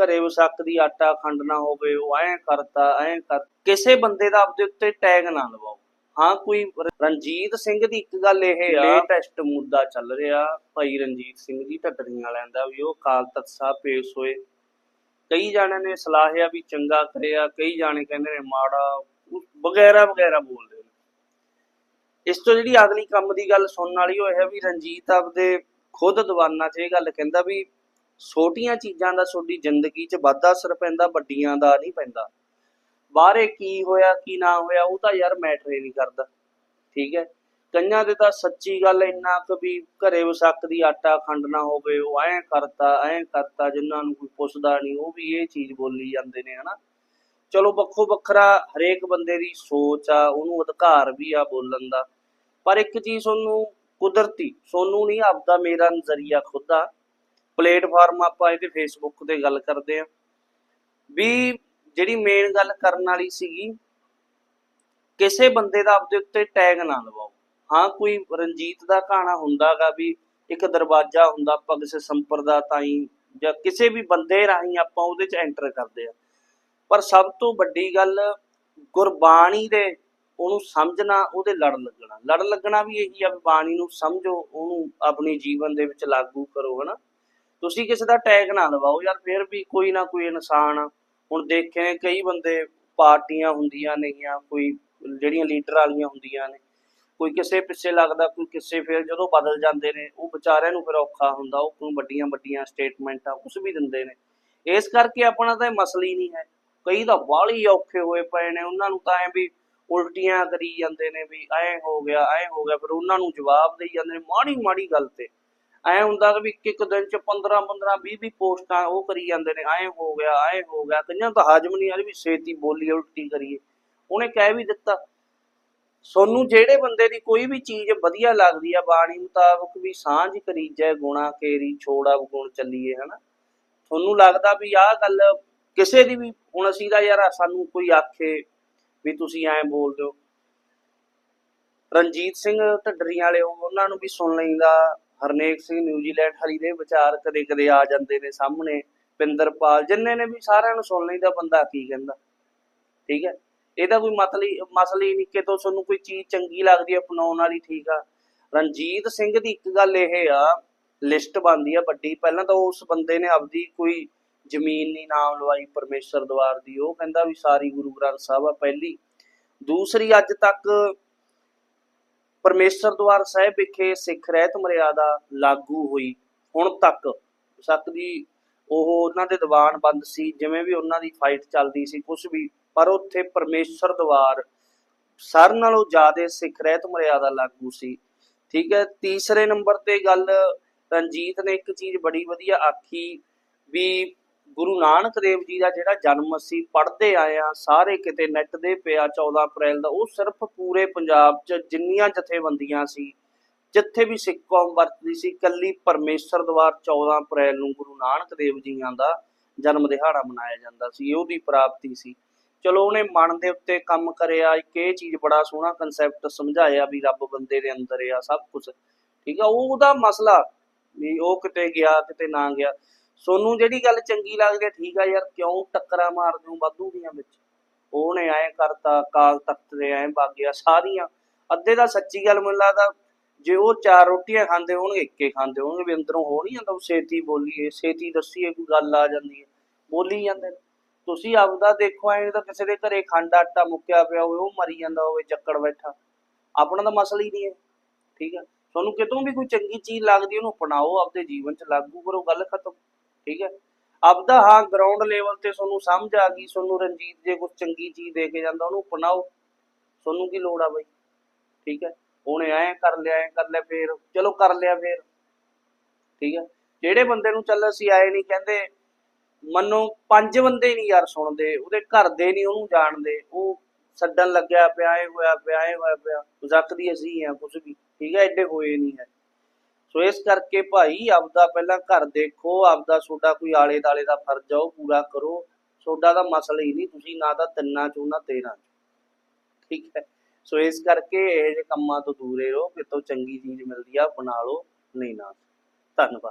ਘਰੇ ਵਸਕ ਦੀ ਆਟਾ ਖੰਡ ਨਾ ਹੋਵੇ ਉਹ ਐਂ ਕਰਤਾ ਐਂ ਕਰ। ਕਿਸੇ ਬੰਦੇ ਦਾ ਆਪਦੇ ਉੱਤੇ ਟੈਗ ਨਾ ਲਵਾਓ। ਹਾਂ ਕੋਈ ਰਣਜੀਤ ਸਿੰਘ ਦੀ ਇੱਕ ਗੱਲ ਇਹ ਆ। ਲੇਟੈਸਟ ਮੁੱਦਾ ਚੱਲ ਰਿਹਾ ਭਾਈ ਰਣਜੀਤ ਸਿੰਘ ਜੀ ਢੱਡਰੀਆਂ ਵਾਲਿਆਂ ਦਾ ਵੀ ਉਹ ਕਾਲ ਤਖਤ ਸਾਹਿਬ ਪੇਸ਼ ਹੋਏ। ਕਈ ਜਾਣਿਆਂ ਨੇ ਸਲਾਹਿਆ ਵੀ ਚੰਗਾ ਕਰਿਆ ਕਈ ਜਾਣੇ ਕਹਿੰਦੇ ਨੇ ਮਾੜਾ ਵਗੈਰਾ ਵਗੈਰਾ ਬੋਲਦੇ ਨੇ। ਇਸ ਤੋਂ ਜਿਹੜੀ ਅਗਲੀ ਕੰਮ ਦੀ ਗੱਲ ਸੁਣਨ ਵਾਲੀ ਉਹ ਹੈ ਵੀ ਰਣਜੀਤ ਆਪਦੇ ਖੁਦ ਦੀਵਾਨਾਂ 'ਚ ਇਹ ਗੱਲ ਕਹਿੰਦਾ ਵੀ ਛੋਟੀਆਂ ਚੀਜ਼ਾਂ ਦਾ ਤੁਹਾਡੀ ਜ਼ਿੰਦਗੀ 'ਚ ਵਾਧਾ ਅਸਰ ਪੈਂਦਾ, ਵੱਡੀਆਂ ਦਾ ਨਹੀਂ ਪੈਂਦਾ। ਬਾਹਰੇ ਕੀ ਹੋਇਆ, ਕੀ ਨਾ ਹੋਇਆ, ਉਹ ਤਾਂ ਯਾਰ ਮੈਟਰ ਹੀ ਨਹੀਂ ਕਰਦਾ। ਠੀਕ ਹੈ? ਕਈਆਂ ਦੇ ਤਾਂ ਸੱਚੀ ਗੱਲ ਇੰਨਾ ਕੁ ਵੀ ਘਰੇ ਵਸਕ ਆਟਾ ਖੰਡ ਨਾ ਹੋਵੇ, ਉਹ ਐਂ ਕਰਤਾ ਐਂ ਕਰਤਾ, ਜਿਨ੍ਹਾਂ ਨੂੰ ਕੋਈ ਪੁੱਛਦਾ ਨਹੀਂ, ਉਹ ਵੀ ਇਹ ਚੀਜ਼ ਬੋਲੀ ਜਾਂਦੇ ਨੇ, ਹਨਾ? ਚਲੋ ਵੱਖੋ ਵੱਖਰਾ ਹਰੇਕ ਬੰਦੇ ਦੀ ਸੋਚ ਆ, ਉਹਨੂੰ ਅਧਿਕਾਰ ਵੀ ਆ ਬੋਲਣ ਦਾ। ਪਰ ਇੱਕ ਚੀਜ਼ ਤੁਹਾਨੂੰ ਕੁਦਰਤੀ, ਸੋਨੂੰ ਨਹੀਂ ਆਪਦਾ ਮੇਰਾ ਨਜ਼ਰੀਆ ਖੁਦ ਆ ਪਲੇਟਫਾਰਮ ਆਪਾਂ ਇਹਦੇ ਫੇਸਬੁੱਕ ਤੇ ਗੱਲ ਕਰਦੇ ਆ ਵੀ ਜਿਹੜੀ ਮੇਨ ਗੱਲ ਕਰਨ ਵਾਲੀ ਸੀਗੀ, ਕਿਸੇ ਬੰਦੇ ਦਾ ਆਪਦੇ ਉੱਤੇ ਟੈਗ ਨਾ ਲਵਾਓ। ਹਾਂ, ਕੋਈ ਰਣਜੀਤ ਦਾ ਕਹਾਣਾ ਹੁੰਦਾਗਾ ਵੀ ਇੱਕ ਦਰਵਾਜ਼ਾ ਹੁੰਦਾ, ਆਪਾਂ ਕਿਸੇ ਸੰਪਰਦਾ ਤਾਈਂ ਜਾਂ ਕਿਸੇ ਵੀ ਬੰਦੇ ਰਾਹੀਂ ਆਪਾਂ ਉਹਦੇ ਚ ਐਂਟਰ ਕਰਦੇ ਆ ਪਰ ਸਭ ਤੋਂ ਵੱਡੀ ਗੱਲ, ਗੁਰਬਾਣੀ ਦੇ ਉਹਨੂੰ ਸਮਝਣਾ, ਉਹਦੇ ਲੜ ਲੱਗਣਾ। ਲੜ ਲੱਗਣਾ ਵੀ ਇਹੀ ਆ ਵੀ ਬਾਣੀ ਨੂੰ ਸਮਝੋ, ਉਹਨੂੰ ਆਪਣੀ ਜੀਵਨ ਦੇ ਵਿੱਚ ਲਾਗੂ ਕਰੋ, ਹਨਾ? ਤੁਸੀਂ ਕਿਸੇ ਦਾ ਟੈਗ ਨਾ ਲਵਾਓ ਯਾਰ, ਫਿਰ ਵੀ ਕੋਈ ਨਾ ਕੋਈ ਇਨਸਾਨ ਆ। ਹੁਣ ਦੇਖੇ ਨੇ ਕਈ ਬੰਦੇ ਪਾਰਟੀਆਂ ਹੁੰਦੀਆਂ ਨੇਗੀਆਂ, ਕੋਈ ਜਿਹੜੀਆਂ ਲੀਡਰ ਵਾਲੀਆਂ ਹੁੰਦੀਆਂ ਨੇ, ਕੋਈ ਕਿਸੇ ਪਿੱਛੇ ਲੱਗਦਾ, ਕੋਈ ਕਿਸੇ ਫਿਰ ਜਦੋਂ ਬਦਲ ਜਾਂਦੇ ਨੇ, ਉਹ ਵਿਚਾਰਿਆਂ ਨੂੰ ਫਿਰ ਔਖਾ ਹੁੰਦਾ, ਉਹ ਕੋਈ ਵੱਡੀਆਂ ਵੱਡੀਆਂ ਸਟੇਟਮੈਂਟਾਂ ਕੁਝ ਵੀ ਦਿੰਦੇ ਨੇ ਇਸ ਕਰਕੇ ਆਪਣਾ ਤਾਂ ਇਹ ਮਸਲਾ ਹੀ ਨਹੀਂ ਹੈ ਕਈ ਤਾਂ ਬਾਹਲੀ ਔਖੇ ਹੋਏ ਪਏ ਨੇ, ਉਹਨਾਂ ਨੂੰ ਤਾਂ ਐ ਵੀ ਉਲਟੀਆਂ ਕਰੀ ਜਾਂਦੇ ਨੇ ਵੀ ਐ ਹੋ ਗਿਆ, ਐ ਹੋ ਗਿਆ, ਫਿਰ ਉਹਨਾਂ ਨੂੰ ਜਵਾਬ ਦੇਈ ਜਾਂਦੇ ਨੇ, ਮਾੜੀ ਮਾੜੀ ਗੱਲ ਤੇ ਐ ਹੁੰਦਾ ਕਿ ਵੀ ਇੱਕ ਇੱਕ ਦਿਨ ਚ 15 15 20 20 ਪੋਸਟਾਂ ਉਹ ਕਰੀ ਜਾਂਦੇ ਨੇ, ਐ ਹੋ ਗਿਆ, ਐ ਹੋ ਗਿਆ, ਕਈਆਂ ਤਾਂ ਹਾਜ਼ਮ ਨਹੀਂ ਆ ਰਹੀ ਵੀ ਛੇਤੀ ਬੋਲੀ ਉਲਟੀ ਕਰੀਏ। ਉਹਨੇ ਕਹਿ ਵੀ ਦਿੱਤਾ। ਸੋਨੂੰ ਜਿਹੜੇ ਬੰਦੇ ਦੀ ਕੋਈ ਵੀ ਚੀਜ਼ ਵਧੀਆ ਲੱਗਦੀ ਆ, ਬਾਣੀ ਮੁਤਾਬਕ ਵੀ ਸਾਂਝ ਕਰੀਜੈ, ਗੁਣਾ ਕੇਰੀ, ਛੋੜਾ ਗੁਣ ਚੱਲੀਏ, ਹਨਾ। ਤੁਹਾਨੂੰ ਲੱਗਦਾ ਵੀ ਆਹ ਗੱਲ ਕਿਸੇ ਦੀ ਵੀ, ਹੁਣ ਅਸੀਂ ਦਾ ਯਾਰ ਸਾਨੂੰ ਕੋਈ ਆਖੇ ਵੀ ਤੁਸੀਂ ਐਂ ਬੋਲਦੇ ਹੋ ਰਣਜੀਤ ਸਿੰਘ ਢੱਡਰੀਆਂ ਵਾਲੇ ਉਹਨਾਂ ਨੂੰ ਵੀ ਸੁਣ ਲੈਂਦਾ ਹਰਨੇਕ ਸਿੰਘ ਨਿਊਜ਼ੀਲੈਂਡ ਹਰੀ ਦੇ ਵਿਚਾਰ ਕਦੇ ਕਦੇ ਆ ਜਾਂਦੇ ਨੇ ਸਾਹਮਣੇ। ਪਿੰਦਰਪਾਲ ਜਿੰਨੇ ਨੇ ਵੀ ਸਾਰਿਆਂ ਨੂੰ ਸੁਣ ਲੈਂਦਾ ਬੰਦਾ ਕੀ ਕਹਿੰਦਾ? ਠੀਕ ਹੈ? ਇਹਦਾ ਕੋਈ ਮਤਲਬ ਹੀ- ਨਹੀਂ ਕਿ ਤੋਂ ਤੁਹਾਨੂੰ ਕੋਈ ਚੀਜ਼ ਚੰਗੀ ਲੱਗਦੀ ਹੈ, ਅਪਣਾਉਣ ਵਾਲੀ ਠੀਕ ਆ। ਰਣਜੀਤ ਸਿੰਘ ਦੀ ਇੱਕ ਗੱਲ ਇਹ ਆ, ਲਿਸਟ ਬਣਦੀ ਆ ਵੱਡੀ। ਪਹਿਲਾਂ ਤਾਂ ਉਸ ਬੰਦੇ ਨੇ ਆਪਦੀ ਕੋਈ ਜ਼ਮੀਨ ਨਹੀਂ, ਨਾਮ ਲਵਾਈ ਪਰਮੇਸ਼ਰ ਦਵਾਰ ਦੀ। ਉਹ ਕਹਿੰਦਾ ਵੀ ਸਾਰੀ ਗੁਰੂ ਗ੍ਰੰਥ ਸਾਹਿਬ ਆ, ਪਹਿਲੀ। ਦੂਸਰੀ, ਅੱਜ ਤੱਕ ਪਰਮੇਸ਼ਰ ਦਵਾਰ ਸਾਹਿਬ ਵਿਖੇ ਸਿੱਖ ਰਹਿਤ ਮਰਿਆਦਾ ਲਾਗੂ ਹੋਈ। ਹੁਣ ਤੱਕ ਸੱਤ ਦੀ ਉਹ ਉਹਨਾਂ ਦੇ ਦੀਵਾਨ ਬੰਦ ਸੀ, ਜਿਵੇਂ ਵੀ ਉਹਨਾਂ ਦੀ ਫਾਈਟ ਚੱਲਦੀ ਸੀ ਕੁਝ ਵੀ। ਪਰ ਉੱਥੇ ਪਰਮੇਸ਼ਰ ਦਵਾਰ ਸਾਰ ਨਾਲੋਂ ਜ਼ਿਆਦਾ ਸਿੱਖ ਰਹਿਤ ਮਰਿਆਦਾ ਲਾਗੂ ਸੀ। ਠੀਕ ਹੈ, ਤੀਸਰੇ ਨੰਬਰ ਤੇ ਗੱਲ ਰਣਜੀਤ ਨੇ ਇੱਕ ਚੀਜ਼ ਬੜੀ ਵਧੀਆ ਆਖੀ ਵੀ ਗੁਰੂ ਨਾਨਕ ਦੇਵ ਜੀ ਦਾ ਜਿਹੜਾ ਜਨਮ ਅਸੀਂ ਪੜ੍ਹਦੇ ਆਏ ਆ ਸਾਰੇ ਕਿਤੇ ਨੈਟ ਦੇ ਪਿਆ 14 ਅਪ੍ਰੈਲ ਦਾ, ਉਹ ਸਿਰਫ ਪੂਰੇ ਪੰਜਾਬ 'ਚ ਜਿੰਨੀਆਂ ਜਥੇਬੰਦੀਆਂ ਸੀ, ਜਿੱਥੇ ਵੀ ਸਿੱਖ ਕੌਮ ਵਰਤਦੀ ਸੀ ਕੱਲੀ ਪਰਮੇਸ਼ਰ ਦਵਾਰ 14 ਅਪ੍ਰੈਲ ਨੂੰ ਗੁਰੂ ਨਾਨਕ ਦੇਵ ਜੀਆਂ ਦਾ ਜਨਮ ਦਿਹਾੜਾ ਮਨਾਇਆ ਜਾਂਦਾ ਸੀ, ਇਹ ਉਹਦੀ ਪ੍ਰਾਪਤੀ ਸੀ। ਚਲੋ ਉਹਨੇ ਮਨ ਦੇ ਉੱਤੇ ਕੰਮ ਕਰਿਆ, ਇੱਕ ਇਹ ਚੀਜ਼ ਬੜਾ ਸੋਹਣਾ ਕਨਸੈਪਟ ਸਮਝਾਇਆ ਵੀ ਰੱਬ ਬੰਦੇ ਦੇ ਅੰਦਰ ਆ ਸਭ ਕੁਝ ਠੀਕ ਆ, ਉਹਦਾ ਮਸਲਾ ਵੀ ਉਹ ਕਿਤੇ ਗਿਆ, ਕਿਤੇ ਨਾ ਗਿਆ। ਸੋਨੂੰ ਜਿਹੜੀ ਗੱਲ ਚੰਗੀ ਲੱਗਦੀ ਹੈ, ਠੀਕ ਆ ਯਾਰ, ਕਿਉਂ ਟੱਕਰਾਂ ਮਾਰਦੇ ਹੋ ਵਾਧੂ ਦੀਆਂ ਵਿੱਚ? ਉਹਨੇ ਐ ਕਰਤਾ, ਕਾਲ ਤਖਤ ਦੇ ਐ ਵਗ ਸਾਰੀਆਂ। ਅੱਧੇ ਦਾ ਸੱਚੀ ਗੱਲ ਮੈਨੂੰ ਲੱਗਦਾ, ਜੇ ਉਹ ਚਾਰ ਰੋਟੀਆਂ ਖਾਂਦੇ ਹੋਣਗੇ, ਇੱਕੇ ਖਾਂਦੇ ਹੋਣਗੇ, ਵੀ ਅੰਦਰੋਂ ਹੋ ਨਹੀਂ ਜਾਂਦਾ, ਉਹ ਬੋਲੀਏ, ਛੇਤੀ ਦੱਸੀਏ ਕੋਈ ਗੱਲ ਆ ਜਾਂਦੀ ਹੈ। ਬੋਲੀ ਜਾਂਦੇ ਤੁਸੀਂ ਆਪਦਾ ਦੇਖੋ, ਐ ਤਾਂ ਕਿਸੇ ਦੇ ਘਰੇ ਖੰਡ ਆਟਾ ਮੁੱਕਿਆ ਪਿਆ ਹੋਵੇ, ਉਹ ਮਰੀ ਜਾਂਦਾ ਹੋਵੇ, ਚੱਕੜ ਬੈਠਾ। ਆਪਣਾ ਤਾਂ ਮਸਲਾ ਹੀ ਨਹੀਂ ਹੈ। ਠੀਕ ਹੈ ਤੁਹਾਨੂੰ ਕਿਤੋਂ ਵੀ ਕੋਈ ਚੰਗੀ ਚੀਜ਼ ਲੱਗਦੀ, ਉਹਨੂੰ ਅਪਣਾਓ, ਆਪਦੇ ਜੀਵਨ 'ਚ ਲਾਗੂ ਕਰੋ, ਗੱਲ ਖਤਮ। ਠੀਕ ਹੈ? ਆਪਦਾ ਹਾਂ ਗਰਾਊਂਡ ਲੈਵਲ ਤੇ ਤੁਹਾਨੂੰ ਸਮਝ ਆ ਗਈ, ਤੁਹਾਨੂੰ ਰਣਜੀਤ ਜੇ ਕੁਝ ਚੰਗੀ ਚੀਜ਼ ਦੇ ਕੇ ਜਾਂਦਾ, ਉਹਨੂੰ ਅਪਣਾਓ। ਤੁਹਾਨੂੰ ਕੀ ਲੋੜ ਆ ਬਈ? ਠੀਕ ਹੈ? ਉਹਨੇ ਐਂ ਕਰ ਲਿਆ, ਐਂ ਕਰ ਲਿਆ, ਫੇਰ ਚਲੋ ਕਰ ਲਿਆ ਫੇਰ। ਠੀਕ ਹੈ? ਜਿਹੜੇ ਬੰਦੇ ਨੂੰ ਚੱਲ ਅਸੀਂ ਆਏ ਨਹੀਂ ਕਹਿੰਦੇ, ਮੰਨੋ ਪੰਜ ਬੰਦੇ ਨਹੀਂ ਯਾਰ ਸੁਣਦੇ, ਉਹਦੇ ਘਰ ਦੇ ਨਹੀਂ ਉਹਨੂੰ ਜਾਣਦੇ। ਉਹ ਛੱਡਣ ਲੱਗਿਆ ਪਿਆ, ਐ ਹੋਇਆ ਪਿਆ, ਐ ਹੋਇਆ ਪਿਆ। ਜ਼ੱਕਦੀ ਅਸੀਂ ਆ ਕੁਝ ਵੀ। ਠੀਕ ਹੈ? ਐਡੇ ਹੋਏ ਨਹੀਂ ਹੈ। ਸੋ ਇਸ ਕਰਕੇ ਭਾਈ ਆਪਦਾ ਪਹਿਲਾਂ ਘਰ ਦੇਖੋ, ਆਪਦਾ ਤੁਹਾਡਾ ਕੋਈ ਆਲੇ ਦਾਲੇ ਦਾ ਫਰਜ਼ ਆ, ਉਹ ਪੂਰਾ ਕਰੋ। ਤੁਹਾਡਾ ਤਾਂ ਮਸਲਾ ਹੀ ਨਹੀਂ, ਤੁਸੀਂ ਨਾ ਤਾਂ ਤਿੰਨਾਂ ਚੋਂ, ਨਾ ਤੇਰਾਂ ਚੋਂ। ਠੀਕ ਹੈ? ਸੋ ਇਸ ਕਰਕੇ ਇਹ ਜਿਹੇ ਕੰਮਾਂ ਤੋਂ ਦੂਰੇ ਰਹੋ ਕਿਤੋਂ ਚੰਗੀ ਚੀਜ਼ ਮਿਲਦੀ ਆ, ਬਣਾ ਲਓ, ਨਹੀਂ ਨਾ। ਧੰਨਵਾਦ।